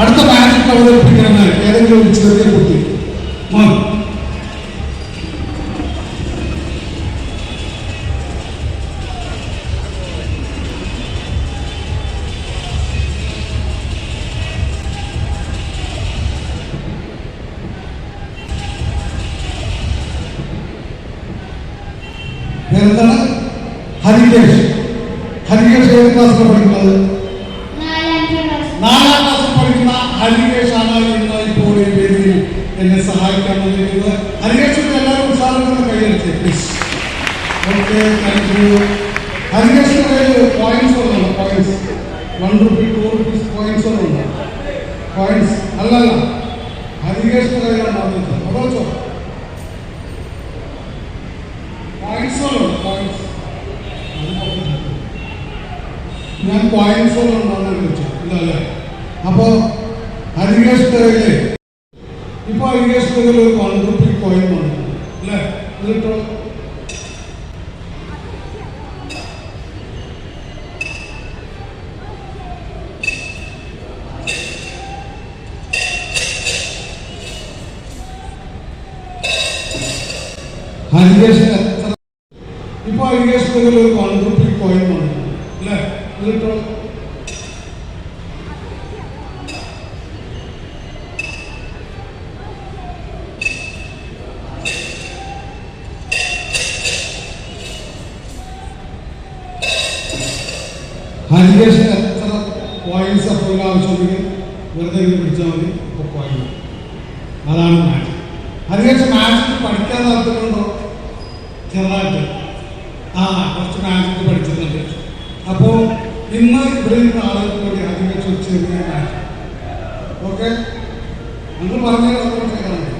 അടുത്ത മാജിക് അവതരിപ്പിക്കണമെന്ന് ഏതെങ്കിലും ഒരു ചെറിയ കുട്ടി. പേരെന്താണ്? ഹരികേഷ്. ഹരികേഷ് ഏത് ക്ലാസ്സിലാണ് പഠിക്കുന്നത് ഹരികേഷ് ആണ് ഇന്ന് ഇപ്പോൾ ഈ വേദിയിൽ എന്നെ സഹായിക്കാൻ വന്നിരിക്കുന്നത്. ഹരികേഷിന്റെ എല്ലാവരും സാധനങ്ങളും കൈയടിച്ചേ പ്ലീസ് ഓക്കെ താങ്ക് യു ഹരികേഷിന്റെ കയ്യിൽ പോയിന്റ്സ് ഉണ്ടല്ലോ പോയിന്റ്സ് വൺ റുപ്പി ടു ഞാൻ ഇല്ല അല്ലേ അപ്പോ ഹരികേഷിന്റെ കയ്യിൽ ഇപ്പൊ കയ്യിൽ ഒരു വൺ റുപ്പി കോയിൻ വന്നു അല്ലേ? എന്നിട്ടോ? ഹരികേഷിന് എത്ര ഇപ്പൊ ഹരികേഷിന്റെ കയ്യിൽ ഒരു വൺ റുപ്പി കോയിൻ വന്നു അല്ലേ? എന്നിട്ടോ? ഹരികേഷിന് എത്ര പോയിന്റ്സ് അപ്പോൾ ആവശ്യമുണ്ടെങ്കിൽ വെറുതെ ഇത് പിടിച്ചാൽ മതി. അപ്പോൾ പോയിന്റ് അതാണ് മാച്ച് ഹരികേഷ് മാത്സിൽ പഠിക്കാൻ താല്പര്യമുണ്ടോ? ചെറുതായിട്ട്. ആ കുറച്ച് മാത്സിൽ പഠിച്ചിട്ടുണ്ട്. അപ്പോൾ ഇന്ന് ഇവിടെ നിന്ന് ആളുകൾക്ക് വേണ്ടി ഹരികേഷ് ഒരു ചെറിയ മാച്ച് ഓക്കെ നിങ്ങൾ പറഞ്ഞാൽ നമ്മൾ